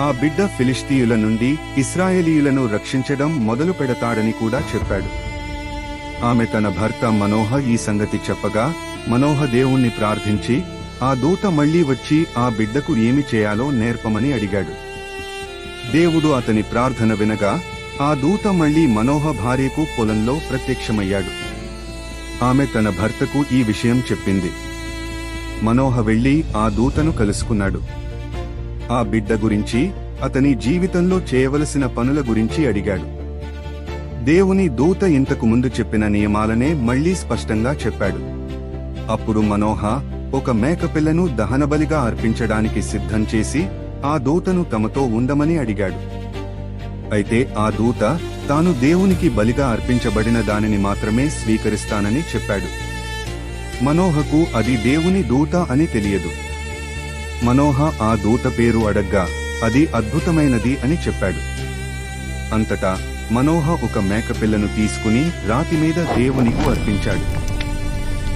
ఆ బిడ్డ ఫిలిస్తీయుల నుండి ఇస్రాయేలీయులను రక్షించడం మొదలు పెడతాడని కూడా చెప్పాడు. ఆమె తన భర్త మనోహ ఈ సంగతి చెప్పగా మనోహ దేవుణ్ణి ప్రార్థించి ఆ దూత మళ్ళీ వచ్చి ఆ బిడ్డకు ఏమి చేయాలో నేర్పమని అడిగాడు. దేవుడు అతని ప్రార్థన వినగా ఆ దూత మళ్ళీ మనోహ భార్యకు పొలంలో ప్రత్యక్షమయ్యాడు. ఆమె తన భర్తకు ఈ విషయం చెప్పింది. మనోహ వెళ్ళి ఆ దూతను కలుసుకున్నాడు. ఆ బిడ్డ గురించి అతని జీవితంలో చేయవలసిన పనుల గురించి అడిగాడు. దేవుని దూత ఇంతకు ముందు చెప్పిన నియమాలనే మళ్ళీ స్పష్టంగా చెప్పాడు. అప్పుడు మనోహ ఒక మేకపిల్లను దహనబలిగా అర్పించడానికి సిద్ధం చేసి ఆ దూతను తమతో ఉండమని అడిగాడు. అయితే ఆ దూత తాను దేవునికి బలిగా అర్పించబడిన దానిని మాత్రమే స్వీకరిస్తానని చెప్పాడు. మనోహకు అది దేవుని దూత అని తెలియదు. మనోహ ఆ దూత పేరు అడగ్గా అది అద్భుతమైనది అని చెప్పాడు. అంతటా మనోహ ఒక మేకపిల్లను తీసుకుని రాతి మీద దేవునికి అర్పించాడు.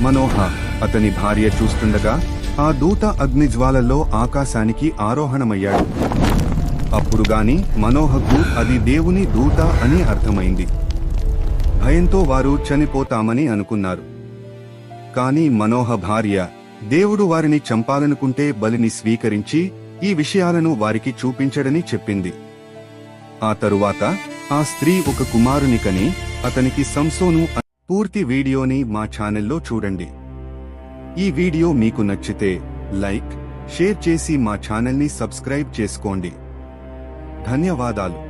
మనోహ అతని భార్య చూస్తుండగా ఆ దూత అగ్నిజ్వాలలో ఆకాశానికి ఆరోహణమయ్యాడు. అప్పుడు గాని మనోహకు అది దేవుని దూత అని అర్థమైంది. భయంతో వారు చనిపోతామని అనుకున్నారు. కాని మనోహ భార్య దేవుడు వారిని చంపాలనుకుంటే బలిని స్వీకరించి ఈ విషయాలను వారికి చూపించడని చెప్పింది. ఆ తరువాత ఆ స్త్రీ ఒక కుమారుని కని అతనికి సంసోను పూర్తి వీడియోని మా ఛానల్లో చూడండి. ఈ వీడియో మీకు నచ్చితే లైక్ షేర్ చేసి మా ఛానల్ని సబ్స్క్రైబ్ చేసుకోండి. ధన్యవాదాలు.